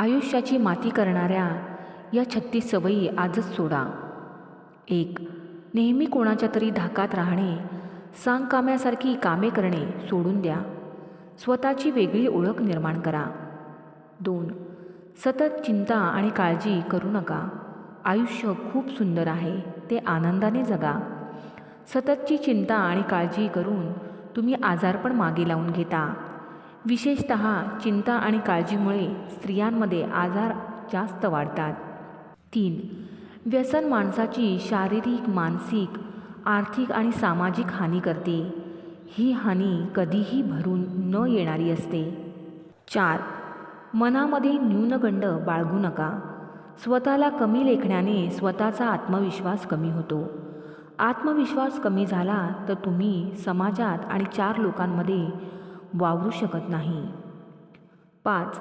आयुष्याची माती करणाऱ्या या छत्तीस सवयी आजच सोडा. एक नेहमी कोणाच्या तरी धाकात राहणे सांगकाम्यासारखी कामे करणे सोडून द्या. स्वतःची वेगळी ओळख निर्माण करा. दोन सतत चिंता आणि काळजी करू नका. आयुष्य खूप सुंदर आहे ते आनंदाने जगा. सततची चिंता आणि काळजी करून तुम्ही आजारपण मागे लावून घेता. विशेषत चिंता आणि काळजीमुळे स्त्रियांमध्ये आजार जास्त वाढतात. तीन व्यसन माणसाची शारीरिक मानसिक आर्थिक आणि सामाजिक हानी करते. ही हानी कधीही भरून न येणारी असते. चार मनामध्ये न्यूनगंड बाळगू नका. स्वतःला कमी लेखण्याने स्वतःचा आत्मविश्वास कमी होतो. आत्मविश्वास कमी झाला तर तुम्ही समाजात आणि चार लोकांमध्ये वावरू शकत नाही. पाच.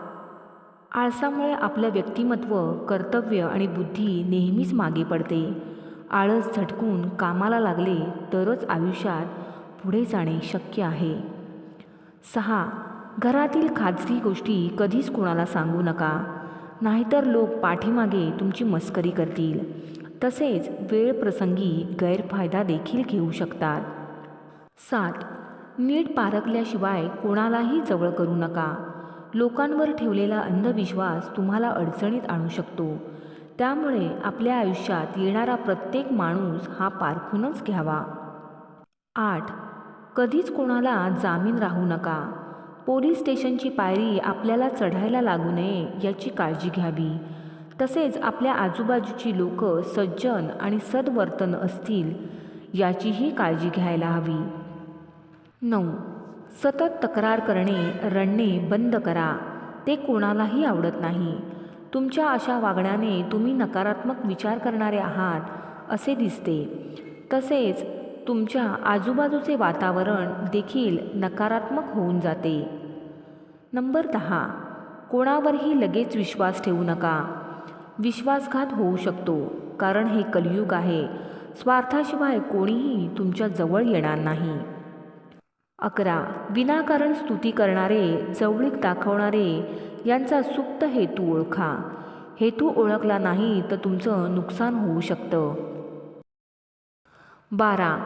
आळसामुळे आपलं व्यक्तिमत्व कर्तव्य आणि बुद्धी नेहमीच मागे पडते. आळस झटकून कामाला लागले तरच आयुष्यात पुढे जाणे शक्य आहे. सहा. घरातील खाजगी गोष्टी कधीच कोणाला सांगू नका. नाहीतर लोक पाठीमागे तुमची मस्करी करतील. तसेच वेळ प्रसंगी गैरफायदा देखील घेऊ शकतात. सात. नीट पारखल्याशिवाय कोणालाही जवळ करू नका. लोकांवर ठेवलेला अंधविश्वास तुम्हाला अडचणीत आणू शकतो. त्यामुळे आपल्या आयुष्यात येणारा प्रत्येक माणूस हा पारखूनच घ्यावा. आठ. कधीच कोणाला जामीन राहू नका. पोलीस स्टेशनची पायरी आपल्याला चढायला लागू नये याची काळजी घ्यावी. तसेच आपल्या आजूबाजूची लोक सज्जन आणि सद्वर्तन असतील याचीही काळजी घ्यायला हवी. नऊ. सतत तक्रार करणे रडणे बंद करा. ते कोणालाही आवडत नाही. तुमच्या अशा वागण्याने तुम्ही नकारात्मक विचार करणारे आहात असे दिसते. तसेच तुमच्या आजूबाजूचे वातावरण देखील नकारात्मक होऊन जाते. नंबर दहा. कोणावरही लगेच विश्वास ठेवू नका. विश्वासघात होऊ शकतो कारण हे कलयुग आहे. स्वार्थाशिवाय कोणीही तुमच्या जवळ येणार नाही. अकरा. विनाकारण स्तुती करणारे जवळीक दाखवणारे यांचा सुप्त हेतू ओळखा. हेतू ओळखला नाही तर तुमचं नुकसान होऊ शकतं. बारा.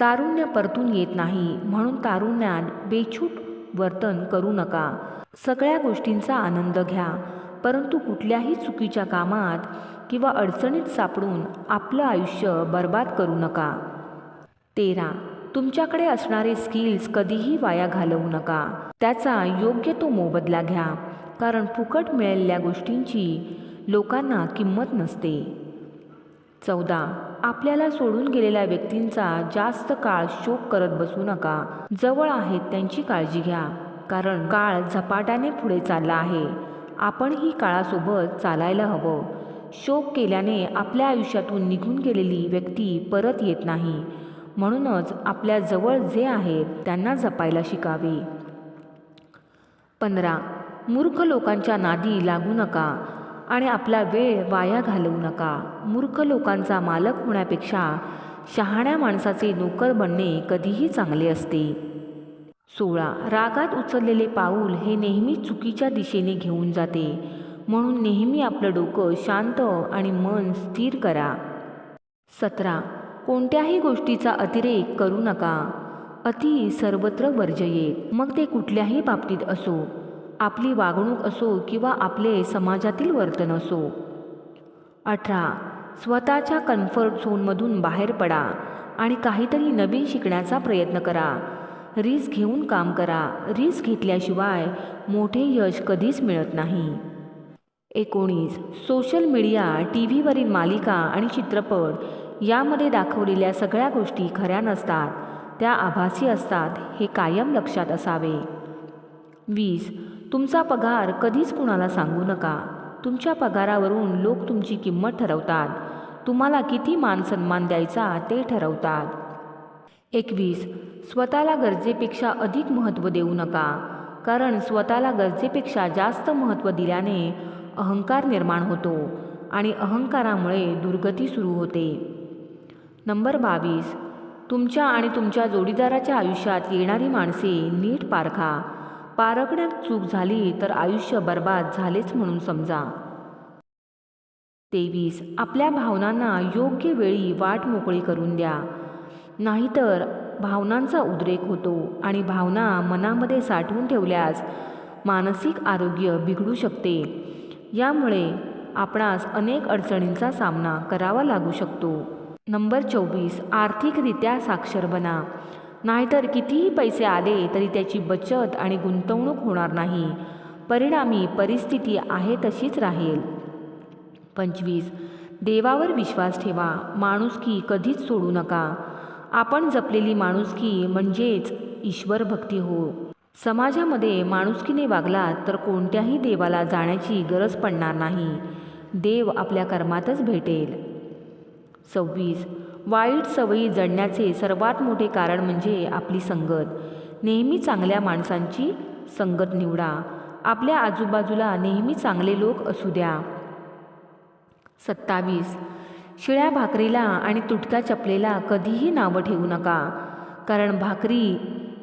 तारुण्य परतून येत नाही म्हणून तारुण्यात बेछूट वर्तन करू नका. सगळ्या गोष्टींचा आनंद घ्या परंतु कुठल्याही चुकीच्या कामात किंवा अडचणीत सापडून आपलं आयुष्य बर्बाद करू नका. तेरा. तुमच्याकडे असणारे स्किल्स कधीही वाया घालवू नका. त्याचा योग्य तो मोबदला घ्या. कारण फुकट मिळालेल्या गोष्टींची लोकांना किंमत नसते. चौदा. आपल्याला सोडून गेलेल्या व्यक्तींचा जास्त काळ शोक करत बसू नका. जवळ आहेत त्यांची काळजी घ्या. कारण काळ झपाट्याने पुढे चालला आहे. आपणही काळासोबत चालायला हवं. शोक केल्याने आपल्या आयुष्यातून निघून गेलेली व्यक्ती परत येत नाही. म्हणूनच आपल्या जवळ जे आहेत त्यांना जपायला शिकावे. पंधरा मूर्ख लोकांच्या नादी लागू नका आणि आपला वेळ वाया घालवू नका. मूर्ख लोकांचा मालक होण्यापेक्षा शहाण्या माणसाचे नोकर बनणे कधीही चांगले असते. सोळा रागात उचललेले पाऊल हे नेहमी चुकीच्या दिशेने घेऊन जाते. म्हणून नेहमी आपलं डोकं शांत आणि मन स्थिर करा. सतरा कोणत्याही गोष्टीचा अतिरेक करू नका. अति सर्वत्र वर्जयेत. मग ते कुठल्याही बाबतीत असो. आपली वागणूक असो किंवा आपले समाजातील वर्तन असो. अठरा. स्वतःच्या कम्फर्ट झोनमधून बाहेर पडा आणि काहीतरी नवीन शिकण्याचा प्रयत्न करा. रिस्क घेऊन काम करा. रिस्क घेतल्याशिवाय मोठे यश कधीच मिळत नाही. एकोणीस. सोशल मीडिया टी व्हीवरील मालिका आणि चित्रपट यामध्ये दाखवलेल्या सगळ्या गोष्टी खऱ्या नसतात. त्या आभासी असतात हे कायम लक्षात असावे. वीस. तुमचा पगार कधीच कुणाला सांगू नका. तुमच्या पगारावरून लोक तुमची किंमत ठरवतात. तुम्हाला किती मान सन्मान द्यायचा ते ठरवतात. एकवीस. स्वतःला गरजेपेक्षा अधिक महत्त्व देऊ नका. कारण स्वतःला गरजेपेक्षा जास्त महत्त्व दिल्याने अहंकार निर्माण होतो आणि अहंकारामुळे दुर्गती सुरू होते. नंबर बावीस. तुमच्या आणि तुमच्या जोडीदाराच्या आयुष्यात येणारी माणसे नीट पारखा पारखण्यात चूक झाली तर आयुष्य बर्बाद झालेच म्हणून समजा. तेवीस. आपल्या भावनांना योग्य वेळी वाट मोकळी करून द्या. नाहीतर भावनांचा उद्रेक होतो आणि भावना मनामध्ये साठवून ठेवल्यास मानसिक आरोग्य बिघडू शकते. यामुळे आपणास अनेक अडचणींचा सामना करावा लागू शकतो. नंबर चोवीस आर्थिकरित्या साक्षर बना. नाहीतर कितीही पैसे आले तरी त्याची बचत आणि गुंतवणूक होणार नाही. परिणामी परिस्थिती आहे तशीच राहील. पंचवीस देवावर विश्वास ठेवा. माणुसकी कधीच सोडू नका. आपण जपलेली माणुसकी म्हणजेच ईश्वर भक्ती हो. समाजामध्ये माणुसकीने वागलात तर कोणत्याही देवाला जाण्याची गरज पडणार नाही. देव आपल्या कर्मातच भेटेल. सव्वीस. वाईट सवयी जडण्याचे सर्वात मोठे कारण म्हणजे आपली संगत. नेहमी चांगल्या माणसांची संगत निवडा. आपल्या आजूबाजूला नेहमी चांगले लोक असू द्या. सत्तावीस. शिळ्या भाकरीला आणि तुटक्या चपलेला कधीही नावं ठेवू नका. कारण भाकरी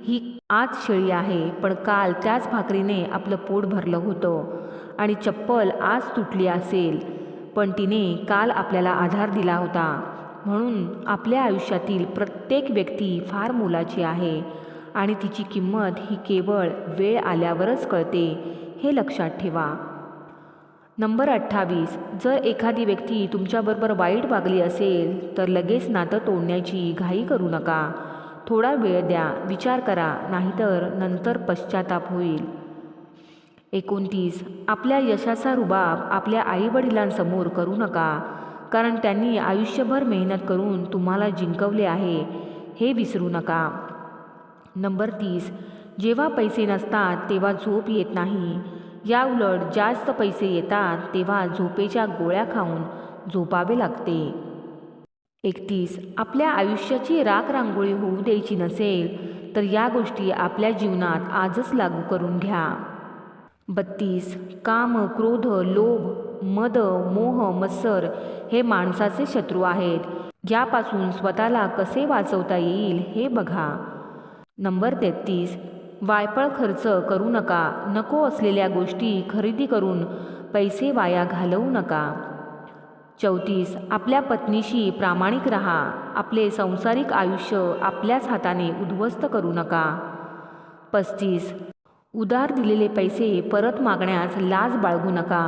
ही आज शिळी आहे पण काल त्याच भाकरीने आपलं पोट भरलं होतं. आणि चप्पल आज तुटली असेल. पण तिने काल आपल्याला आधार दिला होता. म्हणून आपल्या आयुष्यातील प्रत्येक व्यक्ती फार मोलाची आहे आणि तिची किंमत ही केवळ वेळ आल्यावरच कळते हे लक्षात ठेवा. नंबर अठ्ठावीस. जर एखादी व्यक्ती तुमच्याबरोबर वाईट वागली असेल तर लगेच नातं तोडण्याची घाई करू नका. थोडा वेळ द्या विचार करा नाहीतर नंतर पश्चाताप होईल. एकोणतीस. आपल्या यशाचा रुबाब आपल्या आईवडिलांसमोर करू नका कारण त्यांनी आयुष्यभर मेहनत करून तुम्हाला जिंकवले आहे हे विसरू नका. नंबर तीस. जेव्हा पैसे नसतात तेव्हा झोप येत नाही. या उलट जास्त पैसे येतात तेव्हा झोपेच्या गोळ्या खाऊन झोपावे लागते. एकतीस. आपल्या आयुष्याची राख रांगोळी होऊ द्यायची नसेल तर या गोष्टी आपल्या जीवनात आजच लागू करून घ्या. बत्तीस काम क्रोध लोभ मद मोह मत्सर हे माणसाचे शत्रू आहेत. यापासून स्वतःला कसे वाचवता येईल हे बघा. नंबर तेहतीस वायपळ खर्च करू नका. नको असलेल्या गोष्टी खरेदी करून पैसे वाया घालवू नका. चौतीस आपल्या पत्नीशी प्रामाणिक रहा. आपले संसारिक आयुष्य आपल्याच हाताने उद्ध्वस्त करू नका. पस्तीस उधार दिलेले पैसे परत मागण्यास लाज बाळगू नका.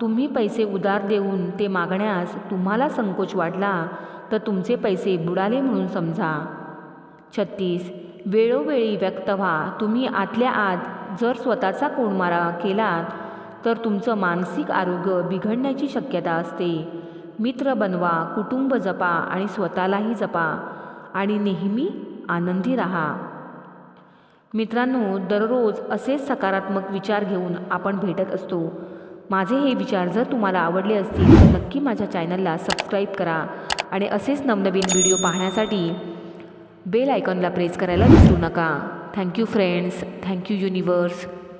तुम्ही पैसे उधार देऊन ते मागण्यास तुम्हाला संकोच वाटला तर तुमचे पैसे बुडाले म्हणून समजा. छत्तीस. वेळोवेळी व्यक्त व्हा. तुम्ही आतल्या आत जर स्वतःचा कोणमारा केलात तर तुमचं मानसिक आरोग्य बिघडण्याची शक्यता असते. मित्र बनवा कुटुंब जपा आणि स्वतःलाही जपा आणि नेहमी आनंदी राहा. मित्रांनो दररोज असेच सकारात्मक विचार घेऊन आपण भेटत असतो. माझे हे विचार जर तुम्हाला आवडले असतील तर नक्की माझ्या चॅनलला सबस्क्राईब करा आणि असेच नवनवीन व्हिडिओ पाहण्यासाठी बेल आयकॉनला प्रेस करायला विसरू नका. Thank you friends thank you universe.